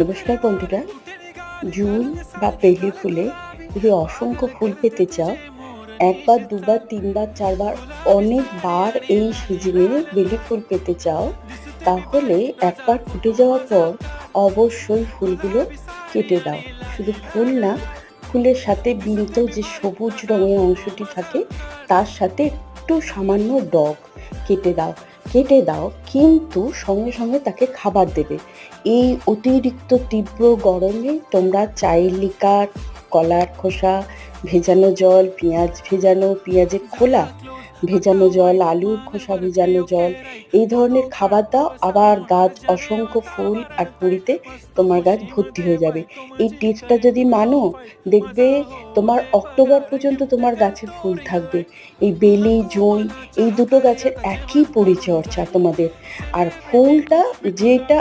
নমস্কার বন্ধুরা। জুন বা বেলি ফুলে যদি অসংখ্য ফুল পেতে চাও, একবার, দুবার, তিনবার, চারবার, অনেকবার এই সিজনে বেলি ফুল পেতে চাও, তাহলে একবার ফুটে যাওয়ার পর অবশ্যই ফুলগুলো কেটে দাও। শুধু ফুল না, ফুলের সাথে বিনত যে সবুজ রঙের অংশটি থাকে, তার সাথে একটু সামান্য ডগ কেটে দাও। কেটে দাও, কিন্তু সঙ্গে সঙ্গে তাকে খাবার দেবে। এই অতিরিক্ত তীব্র গরমে তোমরা চায়ের লিকার, কলার খোসা, ভেজানো জল, পেঁয়াজ ভেজানো, পেঁয়াজের খোলা ভেজানো জল আলুর খোসা ভেজানো জল, এই ধরনের খাবার দাও। আবার গাছ, অসংখ্য ফুল আর কুড়িতে তোমার গাছ ভর্তি হয়ে যাবে। এই টিপসটা যদি মানো, দেখবে তোমার অক্টোবর পর্যন্ত তোমার গাছে ফুল থাকবে। এই বেলি, জুঁই, এই দুটো গাছের একই পরিচর্যা তোমাদের। আর ফুলটা যেটা